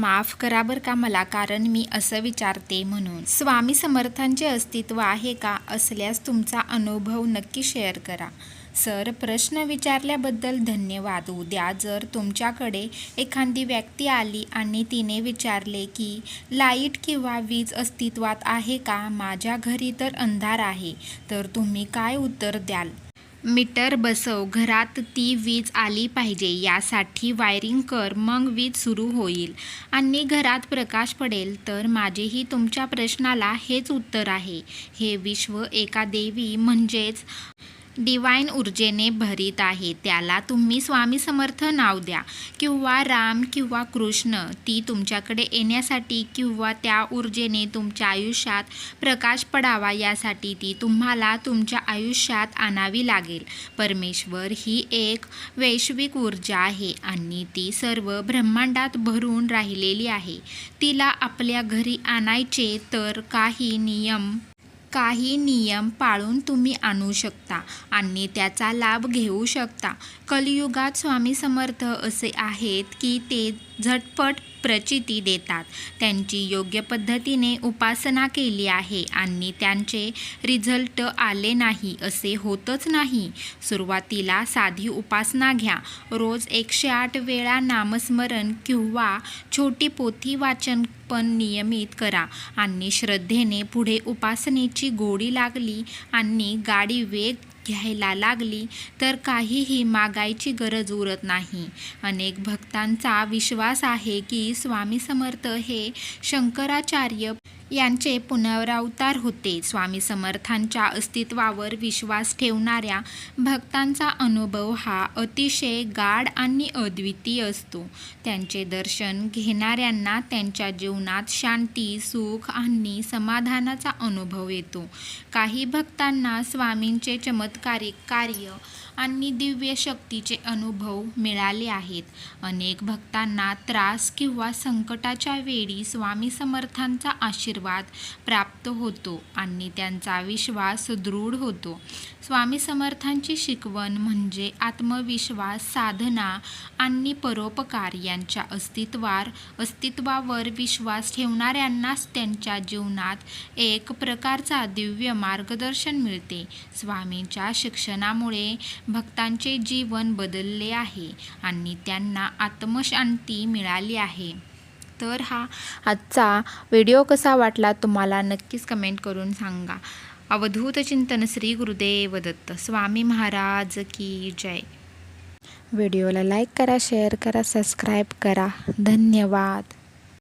माफ करा बरं का मला कारण मी असं विचारते म्हणून. स्वामी समर्थांचे अस्तित्व आहे का असल्यास तुमचा अनुभव नक्की शेअर करा. सर प्रश्न विचारल्याबद्दल धन्यवाद. उद्या जर तुमच्याकडे एखादी व्यक्ती आली आणि तिने विचारले की लाइट किंवा वीज अस्तित्वात आहे का? माझ्या घरी तर अंधार आहे. तर तुम्ही काय उत्तर द्याल? मीटर बसव घरात ती वीज आली पाहिजे यासाठी वायरिंग कर मग वीज सुरू होईल. आणि घरात प्रकाश पडेल तर माझेही तुमच्या प्रश्नाला हेच उत्तर आहे. हे विश्व एका देवी म्हणजेच डिवाईन ऊर्जेने भरीत आहे. त्याला तुम्ही स्वामी समर्थ नाव द्या. किंवा राम किंवा कृष्ण ती तुमच्याकडे येण्यासाठी किंवा त्या ऊर्जेने तुमच्या आयुष्यात प्रकाश पडावा यासाठी ती तुम्हाला तुमच्या आयुष्यात आणावी लागेल. परमेश्वर ही एक वैश्विक ऊर्जा आहे आणि ती सर्व ब्रह्मांडात भरून राहिलेली आहे. तिला आपल्या घरी आणायचे तर काही नियम काही नियम पाळून तुम्ही आणू शकता आणि त्याचा लाभ घेऊ शकता. कलियुगात स्वामी समर्थ असे आहेत की ते झटपट प्रचिती देतात. त्यांची योग्य पद्धतीने उपासना केली आहे आणि त्यांचे रिझल्ट आले नाही असे होतच नाही. सुरुवातीला साधी उपासना घ्या. रोज एकशे आठ वेळा नामस्मरण किंवा छोटी पोथी वाचन पण नियमित करा आणि श्रद्धेने पुढे उपासनेची गोडी लागली आणि गाडी वेग घ्यायला लागली तर काहीही मागायची गरज उरत नाही. अनेक भक्तांचा विश्वास आहे की स्वामी समर्थ हे शंकराचार्य यांचे पुनरावतार होते. स्वामी समर्थांच्या अस्तित्वावर विश्वास ठेवणाऱ्या भक्तांचा अनुभव हा अतिशय गाढ आणि अद्वितीय असतो. त्यांचे दर्शन घेणाऱ्यांना त्यांच्या जीवनात शांती सुख आणि समाधानाचा अनुभव येतो. काही भक्तांना स्वामींचे चमत्कारिक कार्य आणि दिव्य शक्तीचे अनुभव मिळाले आहेत. अनेक भक्तांना त्रास किंवा संकटाच्या वेळी स्वामी समर्थांचा आशीर्वाद प्राप्त होतो आणि त्यांचा विश्वास दृढ होतो. स्वामी समर्थांची शिकवण म्हणजे आत्मविश्वास साधना आणि परोपकार यांच्या अस्तित्वार अस्तित्वावर विश्वास ठेवणाऱ्यांनाच त्यांच्या जीवनात एक प्रकारचा दिव्य मार्गदर्शन मिळते. स्वामींच्या शिक्षणामुळे भक्तांचे जीवन बदलले आहे आणि त्यांना आत्मशांती मिळाली आहे. तर हा आजचा व्हिडिओ कसा वाटला तुम्हाला नक्कीच कमेंट करून सांगा. अवधूत चिंतन श्री गुरुदेव दत्त स्वामी महाराज की जय. व्हिडिओला लाईक करा शेअर करा सबस्क्राईब करा. धन्यवाद.